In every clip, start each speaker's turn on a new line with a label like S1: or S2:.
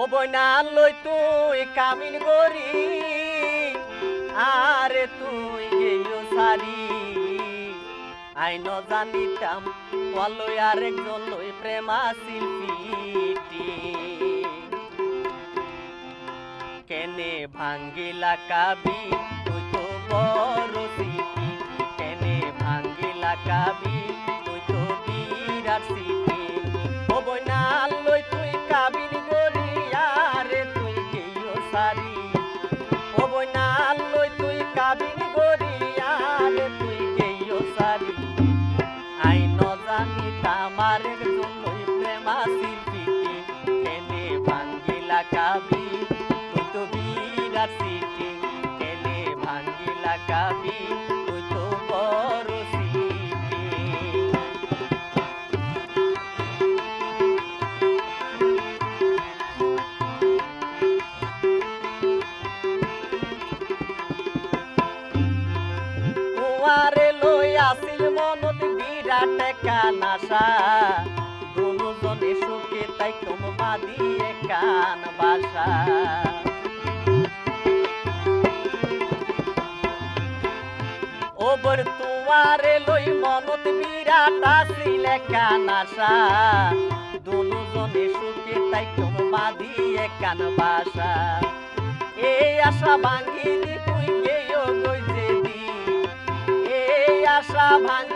S1: ও Bruyne লই তুই come in গরি, আরে তুই গেও সারি। আই ন জানিতাম তোয়ালই আরেকজন লই প্রেমা শিল্পীটি কেনে ভাঙ্গিলা কাবি, তুই তো বড় কেনে ভাঙ্গিলা কাবি গেও বিরাট কানাসা দুজনে সুখে, তাই কম বাদিয়ে কান বাসা। ওবর তুয়ারে লই মনত বিরাট আসিল কানাসা দুজনে সুখে, তাই কম বাদিয়ে কান বাসা। এই আশা ভাঙ্গি তুই গেও গইছে দি এই আশা ভাঙ্গি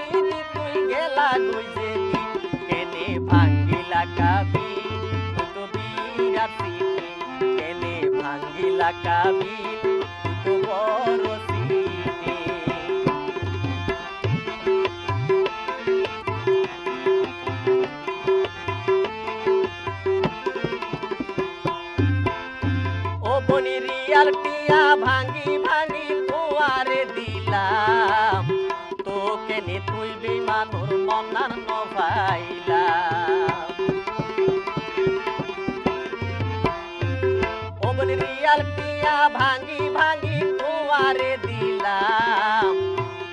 S1: ভাঙ্গিলা কাবি তুই তো বড় সিটি ও বনি রিয়াল টিয়া ভাঙ্গি ভাঙ্গি দিলাম। তোকে নে তুই বিমানুর মনার রিয়াল ভাঙি ভাঙি তোয়ারে দিলাম।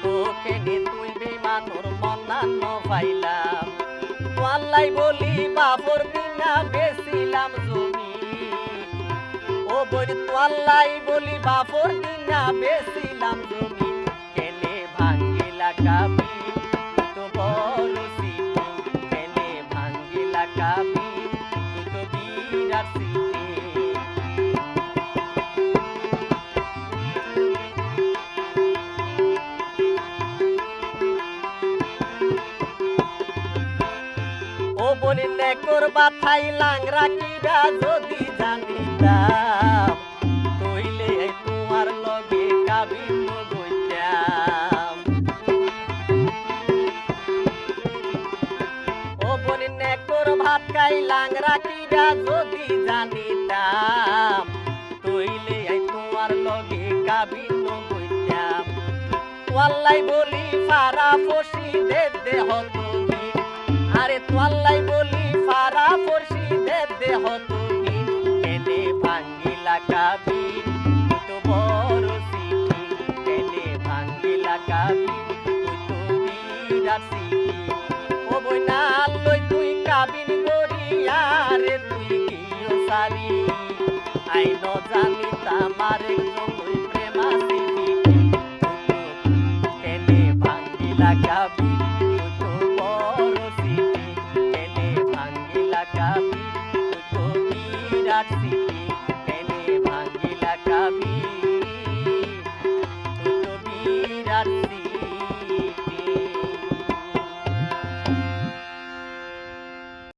S1: তোকে নে তুই বিমানুর মনান্ন পাইলাম পাল্লাই বলি, বাবর দিনা বেছিলাম জমি। ও বই তোয়াল্লাই বলি, বাবর দিনা জমি। বলি নেকর বাথাই লাংরা কিরা যদি তইলে তোমার লগে ভাত খাই লাংরা কিরা যদি জানিতাম, তইলে তোমার লগে বলি ফারা ফসি দে দেহ তুমি, আরে তোয়াল্লাই বলি আই ন জানি তামার জন্যই প্রেমা সিটি কেনে ভাঙ্গিলা তুই তো বড় সিটি কেনে ভাঙ্গিলা তুই তো বিরাট সিটি